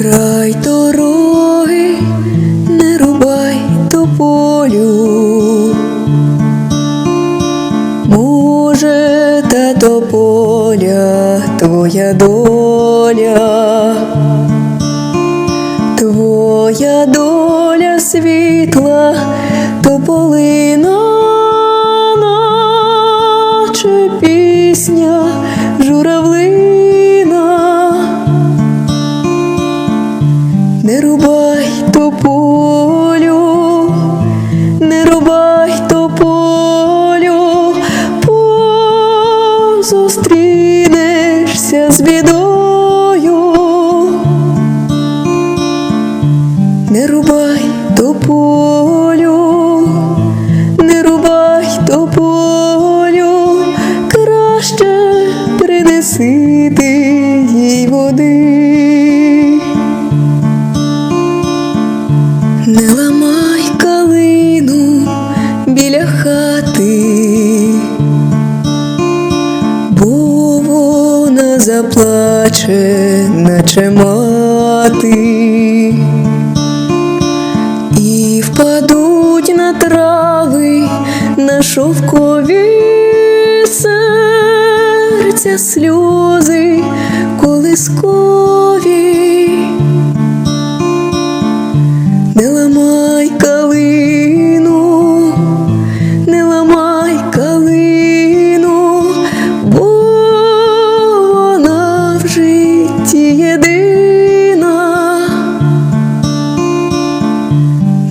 край дороги, не рубай тополю. Може, та тополя твоя доля, твоя доля світла, тополина, наче пісня журавлина. Не рубай тополю, не рубай тополю, бо зустрінешся з бідою. Не рубай тополю, не рубай тополю, краще принеси ти біля хати, бо вона заплаче, наче мати, і впадуть на трави, на шовкові серця сльози колискові.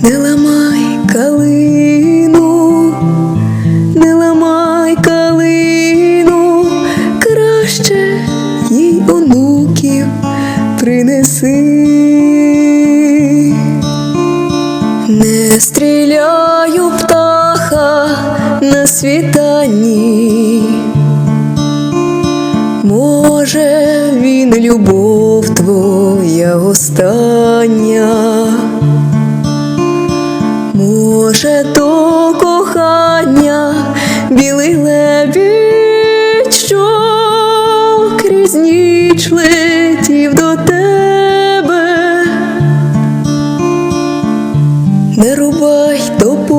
Не ламай калину, не ламай калину, краще їй онуків принеси. Не стріляю птаха на світанні, може, він любов твоя остання, летів до тебе. Не рубай тополю,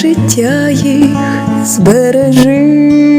життя їх збережи.